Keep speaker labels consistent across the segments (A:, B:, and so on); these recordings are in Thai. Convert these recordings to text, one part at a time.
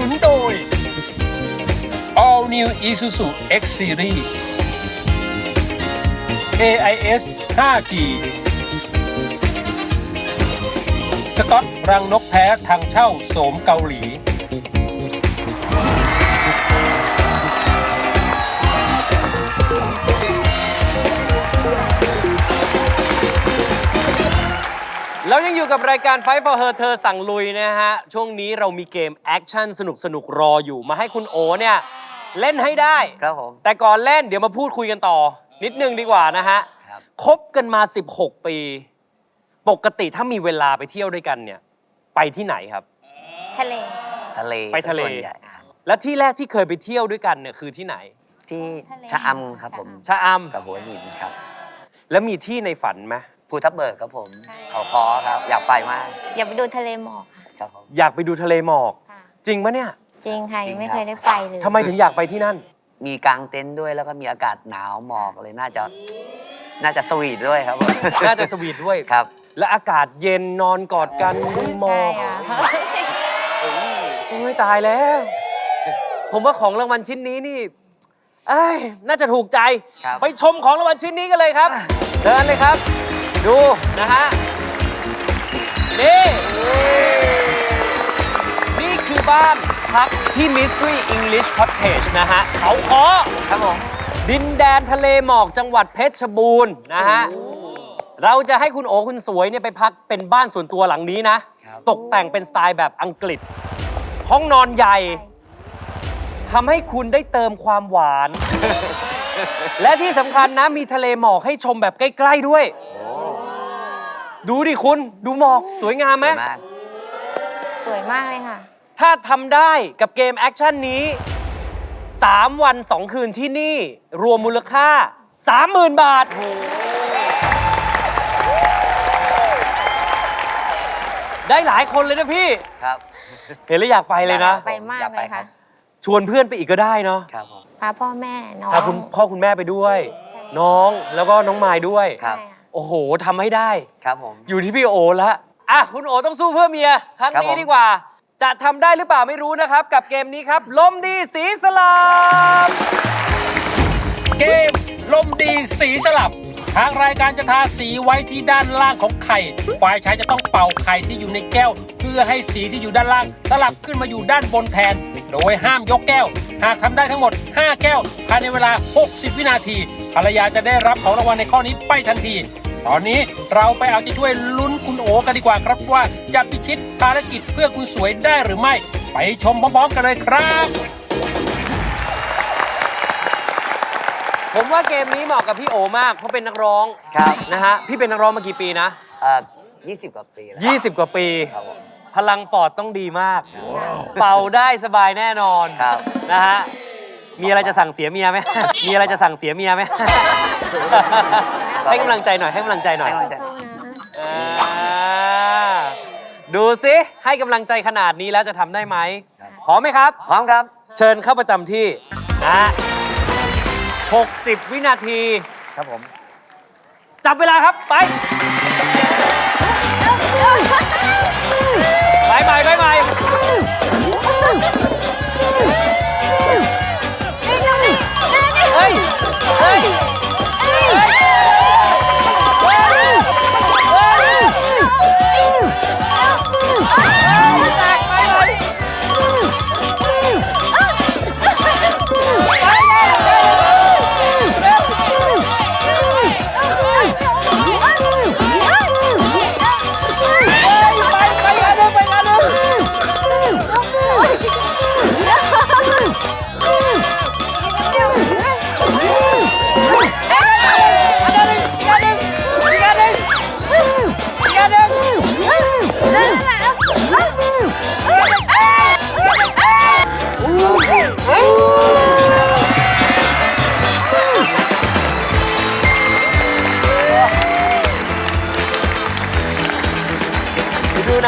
A: นุนโดย All New Isuzu X Series AIS 5G สกอตรังนกแท้ทางเช่าโสมเกาหลี
B: อยู่กับรายการ Fight for Her เธอสั่งลุยนะฮะ ช่วงนี้เรามีเกมแอคชั่นสนุกสนุกๆรออยู่มาให้คุณโอเนี่ย เล่นให้ได้
C: ครับผม
B: แต่ก่อนเล่นเดี๋ยวมาพูดคุยกันต่อ นิดนึงดีกว่านะฮะ
C: ครับ
B: คบกันมา 16 ปี ปกติถ้ามีเวลาไปเที่ยวด้วยกันเนี่ย ไปที่ไหนครับ
D: ทะเล
C: ทะเล
B: ไปทะเล
C: ส่วนใหญ่ครับ
B: และที่แรกที่เคยไปเที่ยวด้วยกันเนี่ยคือที่ไหน
C: ที่
D: ทะเล
C: ชะอำครับผม
B: ชะอ
C: กับหัวหินครับำ
B: แล้วมีที่ในฝันไหม
C: ภูทับเบิกครับผมเขาคอครับ อยากไปมาก
D: อย่าไปดูทะเลหมอกค่ะ
C: ครับผม
B: อยากไปดูทะเลหมอก
D: ค่ะ
B: จริงปะเนี่ย
D: จริงค่ะยังไม่
C: จริงครับ
D: เคยได้ไปเลย
B: ทำไมถึงอยากไปที่นั่น
C: มีกางเต็นท์ด้วยแล้วก็มีอากาศหนาวหมอกเลยน่าจะ น่าจะสวีทด้วยครับ
B: น่าจะสวีทด้วย
C: ครับ
B: และอากาศเย็นนอนกอดกันดูหมอ
D: ใช่
B: ก
D: ค่ะ
B: โอ้ยตายแล้ว ผมว่าของรางวัลชิ้นนี้นี่เอ้ยน่าจะถูกใจ
C: ครับ
B: ไปชมของรางวัลชิ้นนี้กันเลยครับ เชิญเลยครับ ดูนะฮะ นี่ นี่คือบ้านพักที่ Mystery English Cottage นะฮะ เขาคอ
C: ครับผม
B: ดินแดนทะเลหมอกจังหวัดเพชรบูรณ์นะฮะ เราจะให้คุณโอคุณสวยเนี่ยไปพักเป็นบ้านส่วนตัวหลังนี้นะ
C: ครับ
B: ตกแต่งเป็นสไตล์แบบอังกฤษ ห้องนอนใหญ่ทำให้คุณได้เติมความหวาน และที่สำคัญนะมีทะเลหมอกให้ชมแบบใกล้ ๆ ด้วย ดูดิคุณ ดูหมอกสวยงามไหม
C: สวยมาก
D: สวยมากเลยค่ะ
B: ถ้าทำได้กับเกมแอคชั่นนี้ 3 วัน 2 คืนที่นี่ รวมมูลค่า 30,000 บาท ได้หลายคนเลยนะพี่
C: ครับ
B: เห็นแล้วอยากไปเลยนะ
D: ไปมาก
C: อยไป
D: เลยค่ะ
C: รับ
B: ชวนเพื่อนไปอีกก็ได้เนาะ
C: ครับผม
D: พาพ่อแม่น้อง
B: พาคุณพ่อคุณแม่ไปด้วย น้องแล้วก็น้องมายด้วย
C: ครับ
D: ใช่ค่ะ
B: โอ้โหทำให้ได้
C: ครับผม
B: อยู่ที่พี่โอแล้วอะคุณโอต้องสู้เพื่อเมียครั้ง
C: ครับ
B: นี้
C: ผม
B: ดีกว่า จะทำได้หรือเปล่าไม่รู้นะครับ กับเกมนี้ครับ ลมดีสีสลับ
A: เกมลมดีสีสลับ ทางรายการจะทาสีไว้ที่ด้านล่างของไข่ ฝ่ายชายจะต้องเป่าไข่ที่อยู่ในแก้ว เพื่อให้สีที่อยู่ด้านล่าง สลับขึ้นมาอยู่ด้านบนแทน โดยห้ามยกแก้ว หากทำได้ทั้งหมด 5 แก้ว ภายในเวลา 60 วินาทีภรรยาจะได้รับของรางวัลในข้อนี้ไปทันที ตอนนี้เราไปเอาใจช่วยลุ้นคุณโอกันดีกว่าครับว่าจะพิชิตภารกิจเพื่อคุณสวยได้หรือไม่ ไปชมพร้อมๆกันเลยครับ
B: ผมว่าเกมนี้เหมาะกับพี่โอมากเพราะเป็นนักร้อง
C: ครับ
B: นะฮะพี่เป็นนักร้องมากี่ปีนะ
C: เอ่อ20กว่าปีแล้ว
B: 20 กว่าปี
C: ครับผม
B: พลังปอดต้องดีมาก เป่าได้สบายแน่นอน
C: ครับ
B: นะฮะมีอะไรจะสั่งเสียเมียไหม มีอะไรจะสั่งเสียเมียไหม ให้กำลังใจหน่อยให้กำลังใจหน่อย
C: ให้กำลังใจ
D: สู้ๆนะ
B: อ่าดูสิให้กำลังใจขนาดนี้แล้วจะทำได้ไหมพร้อมไหมครับ
C: พร้อมครับ
B: เชิญเข้าประจำที่นะ60 วินาที
C: ครับผม
B: จับเวลาครับ ไป ไปใหม่ไปให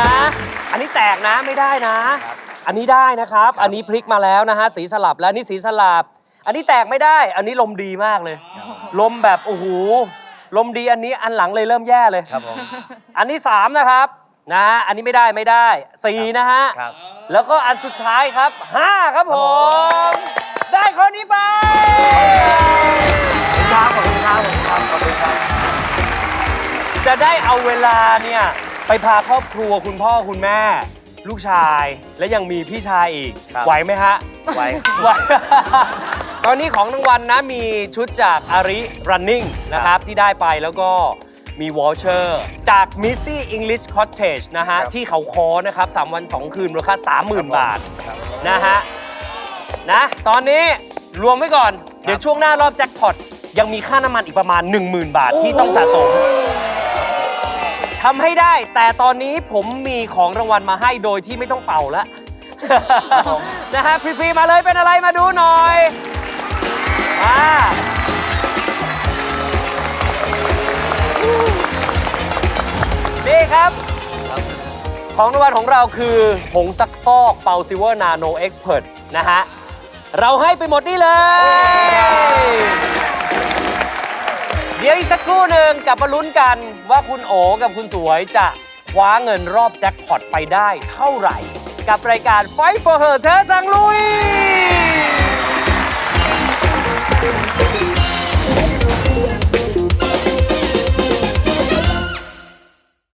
B: นะ อันนี้แตกนะไม่ได้นะ อันนี้ได้นะครับ อันนี้พลิกมาแล้วนะฮะสีสลับแล้วนี่สีสลับ อันนี้แตกไม่ได้ อันนี้ลมดีมากเลย ลมแบบโอ้โหลมดีอันนี้อันหลังเลยเริ่มแย่เลย
C: ครับผม
B: อันนี้สามนะครับนะฮะอันนี้ไม่ได้ไม่ได้4นะฮะ
C: ครับ
B: แล้วก็อันสุดท้ายครับ5ครับผม ได้ข้อนี้ไป
C: ครับขอบคุณครับขอบคุณครับ
B: จะได้เอาเวลาเนี่ย ไปพาครอบครัวคุณพ่อคุณแม่ ลูกชาย และยังมีพี่ชายอีก
C: ครับ
B: ไหวไหมฮะ
C: ไว้
B: ไหว ตอนนี้ของรางวัลนะมีชุดจากอาริ running นะครับ ที่ได้ไปแล้วก็มีวอลเชอร์จาก Misty English Cottage นะฮะ
C: ครับ
B: ที่เขาคอนะครับ 3 วัน 2 คืนมูลค่า30,000 บาท
C: ครับ
B: นะฮะ นะ ตอนนี้รวมไว้ก่อน เดี๋ยวช่วงหน้ารอบแจ็คพอตยังมีค่าน้ำมันอีกประมาณ 10,000 บาทที่ต้องสะสม ทำให้ได้ แต่ตอนนี้ผมมีของรางวัลมาให้โดยที่ไม่ต้องเป่าแล้ว นะฮะพรีๆมาเลยเป็นอะไรมาดูหน่อยมานี่ครับ ของรางวัลของเราคือผงซักฟอกเปาซิเวอร์นาโนเอ็กซ์เพรสนะฮะ เราให้ไปหมดนี่เลย เดี๋ยวอีกสักครู่หนึ่งกลับมาลุ้นกันว่าคุณโอกับคุณสวยจะคว้าเงินรอบแจ็คพอตไปได้เท่าไหร่ กับรายการไฟฟอร์เธอสังลุย